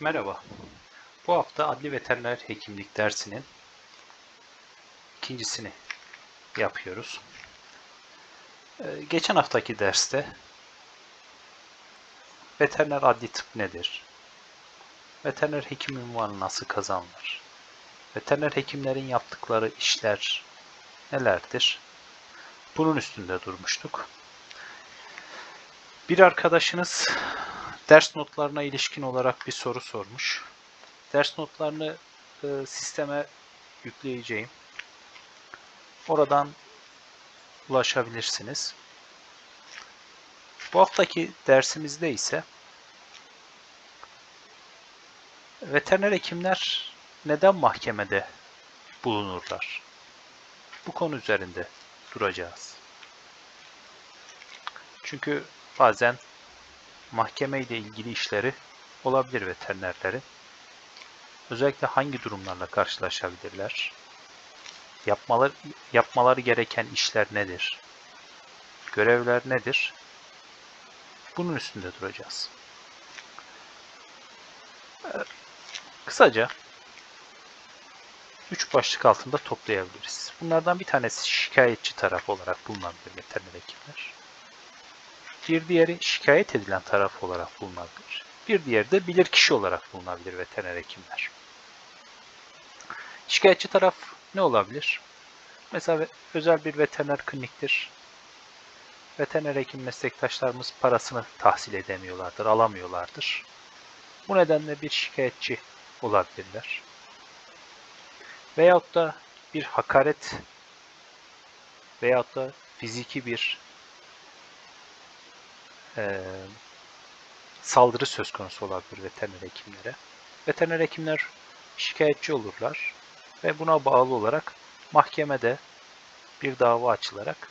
Merhaba. Bu hafta adli veteriner hekimlik dersinin ikincisini yapıyoruz. Ee, Geçen haftaki derste veteriner adli tıp nedir? Veteriner hekim unvanı nasıl kazanılır? Veteriner hekimlerin yaptıkları işler nelerdir? Bunun üstünde durmuştuk. Bir arkadaşınız ders notlarına ilişkin olarak bir soru sormuş. Ders notlarını e, sisteme yükleyeceğim. Oradan ulaşabilirsiniz. Bu haftaki dersimizde ise veteriner hekimler neden mahkemede bulunurlar? Bu konu üzerinde duracağız. Çünkü bazen mahkeme ile ilgili işleri olabilir veterinerlerin. Özellikle hangi durumlarla karşılaşabilirler? Yapmaları, yapmaları gereken işler nedir? Görevler nedir? Bunun üstünde duracağız. Ee, Kısaca üç başlık altında toplayabiliriz. Bunlardan bir tanesi şikayetçi taraf olarak bulunabilir veteriner hekimler. Bir diğeri şikayet edilen taraf olarak bulunabilir. Bir diğeri de bilirkişi olarak bulunabilir veteriner hekimler. Şikayetçi taraf ne olabilir? Mesela özel bir veteriner kliniktir. Veteriner hekim meslektaşlarımız parasını tahsil edemiyorlardır, alamıyorlardır. Bu nedenle bir şikayetçi olabilirler. Veyahut da bir hakaret veyahut da fiziki bir eee, saldırı söz konusu olabilir veteriner hekimlere. Veteriner hekimler şikayetçi olurlar ve buna bağlı olarak mahkemede bir dava açılarak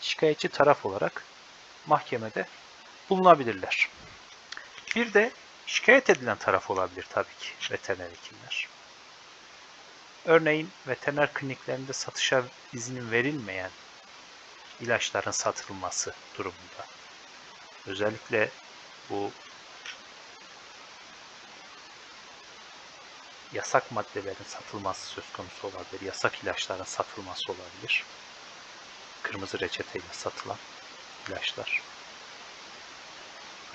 şikayetçi taraf olarak mahkemede bulunabilirler. Bir de şikayet edilen taraf olabilir tabii ki veteriner hekimler. Örneğin veteriner kliniklerinde satışa izin verilmeyen ilaçların satılması durumunda. Özellikle bu yasak maddelerin satılması söz konusu olabilir. Yasak ilaçların satılması olabilir. Kırmızı reçeteyle satılan ilaçlar.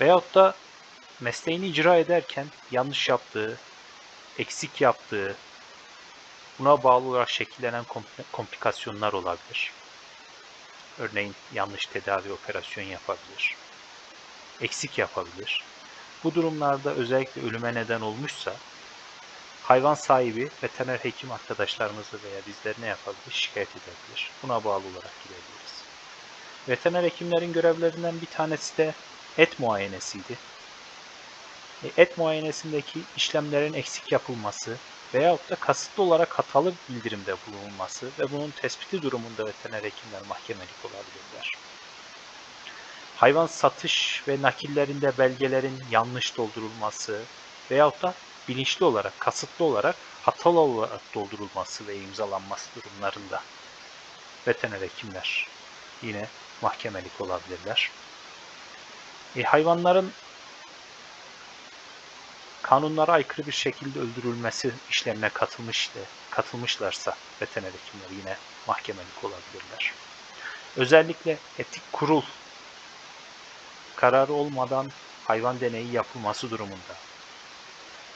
Veyahut da mesleğini icra ederken yanlış yaptığı, eksik yaptığı, buna bağlı olarak şekillenen kompl- komplikasyonlar olabilir. Örneğin yanlış tedavi operasyon yapabilir eksik yapabilir. Bu durumlarda özellikle ölüme neden olmuşsa hayvan sahibi veteriner hekim arkadaşlarımızı veya bizleri ne yapabilir? Şikayet edebilir. Buna bağlı olarak gidebiliriz. Veteriner hekimlerin görevlerinden bir tanesi de et muayenesiydi. E, Et muayenesindeki işlemlerin eksik yapılması veyahut da kasıtlı olarak hatalı bildirimde bulunulması ve bunun tespiti durumunda veteriner hekimler mahkemelik olabilirler hayvan satış ve nakillerinde belgelerin yanlış doldurulması veyahut da bilinçli olarak, kasıtlı olarak hatalı olarak doldurulması ve imzalanması durumlarında veteriner hekimler yine mahkemelik olabilirler. E, hayvanların kanunlara aykırı bir şekilde öldürülmesi işlemine katılmış de, katılmışlarsa veteriner hekimler yine mahkemelik olabilirler. Özellikle etik kurul kararı olmadan hayvan deneyi yapılması durumunda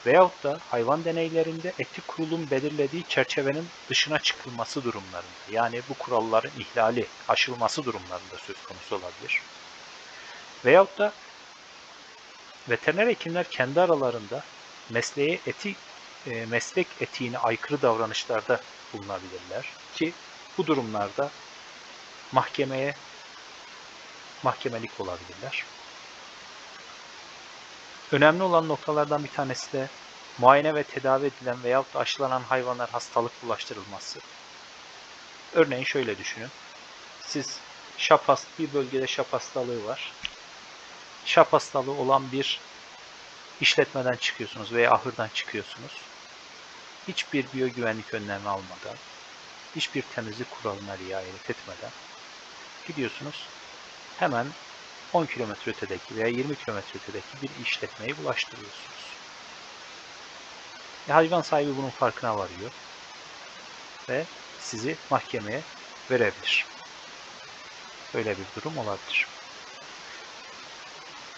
veyahut da hayvan deneylerinde etik kurulun belirlediği çerçevenin dışına çıkılması durumlarında yani bu kuralların ihlali, aşılması durumlarında söz konusu olabilir. Veyahut da veteriner hekimler kendi aralarında mesleğe etik e, meslek etiğine aykırı davranışlarda bulunabilirler ki bu durumlarda mahkemeye mahkemelik olabilirler. Önemli olan noktalardan bir tanesi de muayene ve tedavi edilen veyahut da aşılanan hayvanlar hastalık bulaştırılması. Örneğin şöyle düşünün. Siz şap hast bir bölgede şap hastalığı var. Şap hastalığı olan bir işletmeden çıkıyorsunuz veya ahırdan çıkıyorsunuz. Hiçbir biyogüvenlik önlemi almadan, hiçbir temizlik kuralına riayet etmeden gidiyorsunuz hemen 10 kilometre ötedeki veya 20 kilometre ötedeki bir işletmeyi bulaştırıyorsunuz. E, hayvan sahibi bunun farkına varıyor ve sizi mahkemeye verebilir. Böyle bir durum olabilir.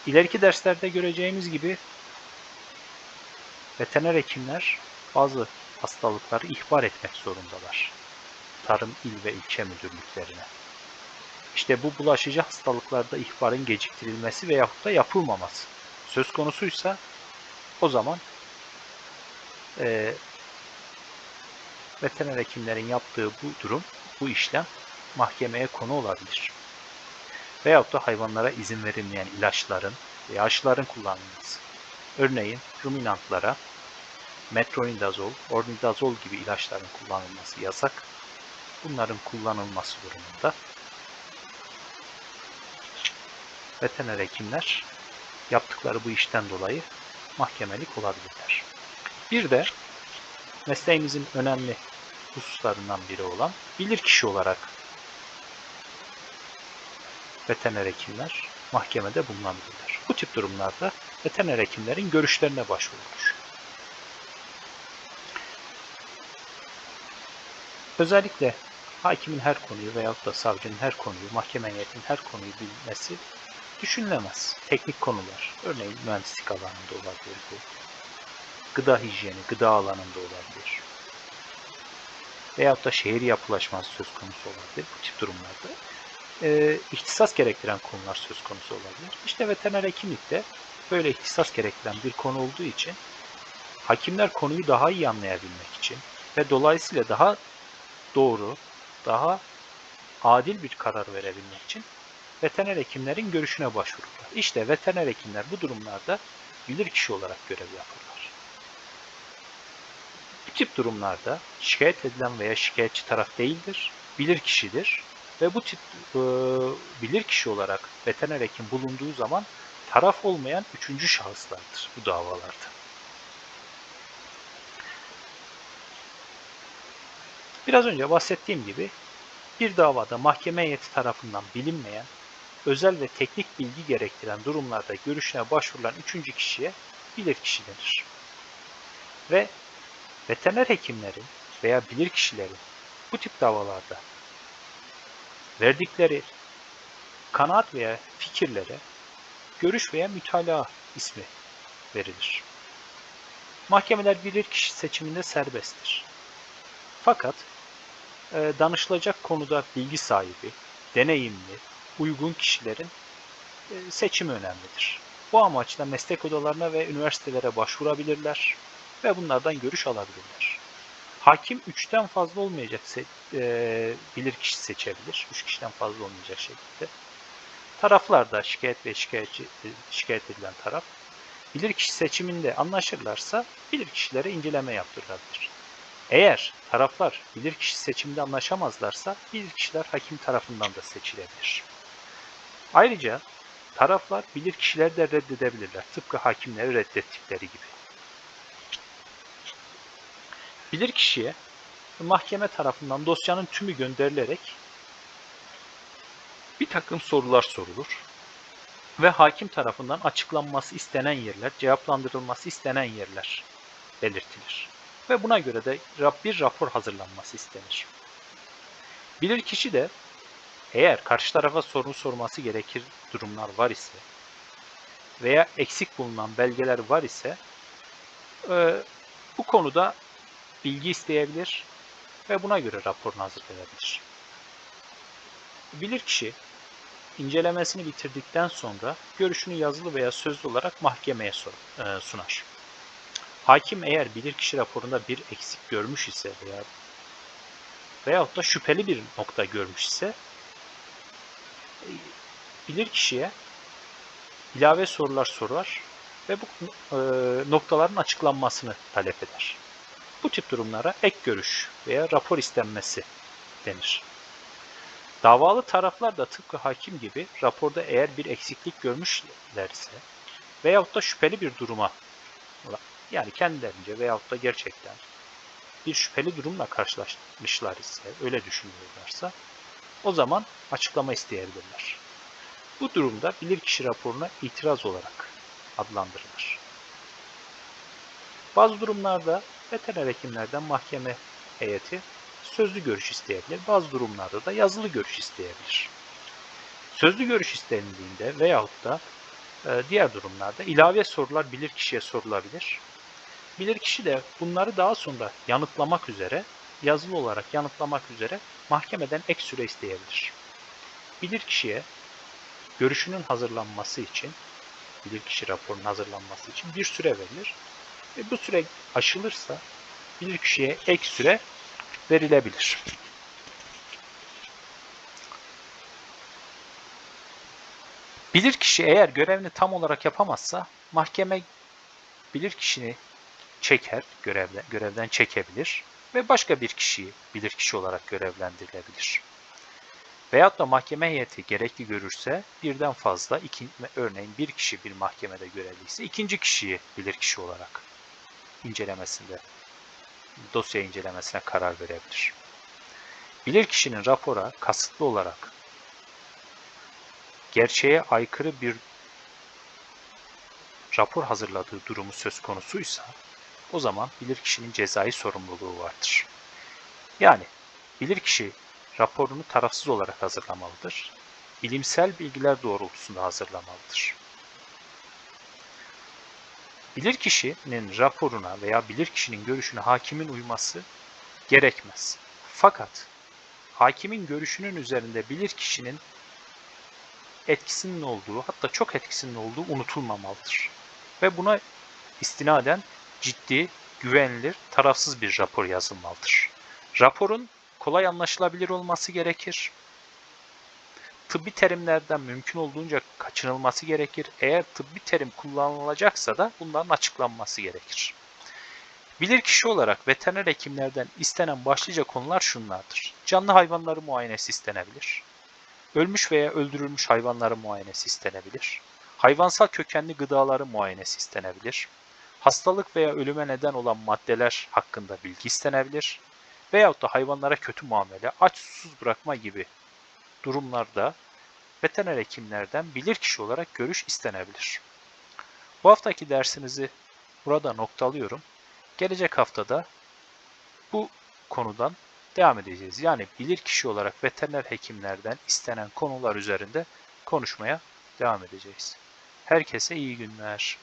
İleriki derslerde göreceğimiz gibi veteriner hekimler bazı hastalıkları ihbar etmek zorundalar. Tarım il ve ilçe müdürlüklerine. İşte bu bulaşıcı hastalıklarda ihbarın geciktirilmesi veyahut da yapılmaması söz konusuysa o zaman e, veteriner hekimlerin yaptığı bu durum, bu işlem mahkemeye konu olabilir. Veyahut da hayvanlara izin verilmeyen ilaçların veya aşıların kullanılması. Örneğin ruminantlara metronidazol, ornidazol gibi ilaçların kullanılması yasak. Bunların kullanılması durumunda veteriner hekimler yaptıkları bu işten dolayı mahkemelik olabilirler. Bir de mesleğimizin önemli hususlarından biri olan bilirkişi olarak veteriner hekimler mahkemede bulunabilirler. Bu tip durumlarda veteriner hekimlerin görüşlerine başvurulur. Özellikle hakimin her konuyu veyahut da savcının her konuyu, mahkeme heyetinin her konuyu bilmesi düşünülemez. Teknik konular, örneğin mühendislik alanında olabilir bu. Gıda hijyeni, gıda alanında olabilir. Veyahut da şehir yapılaşması söz konusu olabilir. Bu tip durumlarda e, ihtisas gerektiren konular söz konusu olabilir. İşte veteriner hekimlikte böyle ihtisas gerektiren bir konu olduğu için hakimler konuyu daha iyi anlayabilmek için ve dolayısıyla daha doğru, daha adil bir karar verebilmek için veteriner hekimlerin görüşüne başvururlar. İşte veteriner hekimler bu durumlarda bilirkişi olarak görev yaparlar. Bu tip durumlarda şikayet edilen veya şikayetçi taraf değildir, bilirkişidir ve bu tip e, bilirkişi olarak veteriner hekim bulunduğu zaman taraf olmayan üçüncü şahıslardır bu davalarda. Biraz önce bahsettiğim gibi bir davada mahkeme heyeti tarafından bilinmeyen özel ve teknik bilgi gerektiren durumlarda görüşüne başvurulan üçüncü kişiye bilirkişi denir. Ve veteriner hekimlerin veya bilirkişilerin bu tip davalarda verdikleri kanaat veya fikirlere görüş veya mütalaa ismi verilir. Mahkemeler bilirkişi seçiminde serbesttir. Fakat e, danışılacak konuda bilgi sahibi, deneyimli, uygun kişilerin e, seçimi önemlidir. Bu amaçla meslek odalarına ve üniversitelere başvurabilirler ve bunlardan görüş alabilirler. Hakim 3'ten fazla olmayacak e, bilir kişi seçebilir. 3 kişiden fazla olmayacak şekilde. Taraflar da şikayet ve şikayetçi, e, şikayet edilen taraf bilir kişi seçiminde anlaşırlarsa bilir kişilere inceleme yaptırılabilir. Eğer taraflar bilir kişi seçiminde anlaşamazlarsa bilir kişiler hakim tarafından da seçilebilir. Ayrıca taraflar bilir kişileri de reddedebilirler. Tıpkı hakimleri reddettikleri gibi. Bilir kişiye mahkeme tarafından dosyanın tümü gönderilerek bir takım sorular sorulur ve hakim tarafından açıklanması istenen yerler, cevaplandırılması istenen yerler belirtilir. Ve buna göre de bir rapor hazırlanması istenir. Bilir kişi de eğer karşı tarafa soru sorması gerekir durumlar var ise veya eksik bulunan belgeler var ise e, bu konuda bilgi isteyebilir ve buna göre raporunu hazırlayabilir. Bilirkişi incelemesini bitirdikten sonra görüşünü yazılı veya sözlü olarak mahkemeye e, sunar. Hakim eğer bilirkişi raporunda bir eksik görmüş ise veya veyahut da şüpheli bir nokta görmüş ise bilir kişiye ilave sorular sorar ve bu e, noktaların açıklanmasını talep eder. Bu tip durumlara ek görüş veya rapor istenmesi denir. Davalı taraflar da tıpkı hakim gibi raporda eğer bir eksiklik görmüşlerse veyahut da şüpheli bir duruma yani kendilerince veyahut da gerçekten bir şüpheli durumla karşılaşmışlar ise, öyle düşünüyorlarsa o zaman açıklama isteyebilirler. Bu durumda bilirkişi raporuna itiraz olarak adlandırılır. Bazı durumlarda veteriner hekimlerden mahkeme heyeti sözlü görüş isteyebilir. Bazı durumlarda da yazılı görüş isteyebilir. Sözlü görüş istendiğinde veyahut da e, diğer durumlarda ilave sorular bilirkişiye sorulabilir. Bilirkişi de bunları daha sonra yanıtlamak üzere, yazılı olarak yanıtlamak üzere mahkemeden ek süre isteyebilir. Bilirkişiye görüşünün hazırlanması için, bilirkişi raporunun hazırlanması için bir süre verilir. Ve bu süre aşılırsa bilirkişiye ek süre verilebilir. Bilirkişi eğer görevini tam olarak yapamazsa mahkeme bilirkişini çeker, görevle, görevden çekebilir ve başka bir kişiyi bilirkişi olarak görevlendirilebilir. Veyahut da mahkeme heyeti gerekli görürse birden fazla, iki, örneğin bir kişi bir mahkemede görevliyse ikinci kişiyi bilirkişi olarak incelemesinde, dosya incelemesine karar verebilir. Bilirkişinin rapora kasıtlı olarak gerçeğe aykırı bir rapor hazırladığı durumu söz konusuysa o zaman bilirkişinin cezai sorumluluğu vardır. Yani bilirkişi raporunu tarafsız olarak hazırlamalıdır. Bilimsel bilgiler doğrultusunda hazırlamalıdır. Bilirkişinin raporuna veya bilirkişinin görüşüne hakimin uyması gerekmez. Fakat hakimin görüşünün üzerinde bilirkişinin etkisinin olduğu, hatta çok etkisinin olduğu unutulmamalıdır. Ve buna istinaden ciddi, güvenilir, tarafsız bir rapor yazılmalıdır. Raporun kolay anlaşılabilir olması gerekir. Tıbbi terimlerden mümkün olduğunca kaçınılması gerekir. Eğer tıbbi terim kullanılacaksa da bunların açıklanması gerekir. Bilirkişi olarak veteriner hekimlerden istenen başlıca konular şunlardır. Canlı hayvanları muayenesi istenebilir. Ölmüş veya öldürülmüş hayvanların muayenesi istenebilir. Hayvansal kökenli gıdaların muayenesi istenebilir. Hastalık veya ölüme neden olan maddeler hakkında bilgi istenebilir. Veyahut da hayvanlara kötü muamele, aç susuz bırakma gibi durumlarda veteriner hekimlerden bilirkişi olarak görüş istenebilir. Bu haftaki dersimizi burada noktalıyorum. Gelecek haftada bu konudan devam edeceğiz. Yani bilirkişi olarak veteriner hekimlerden istenen konular üzerinde konuşmaya devam edeceğiz. Herkese iyi günler.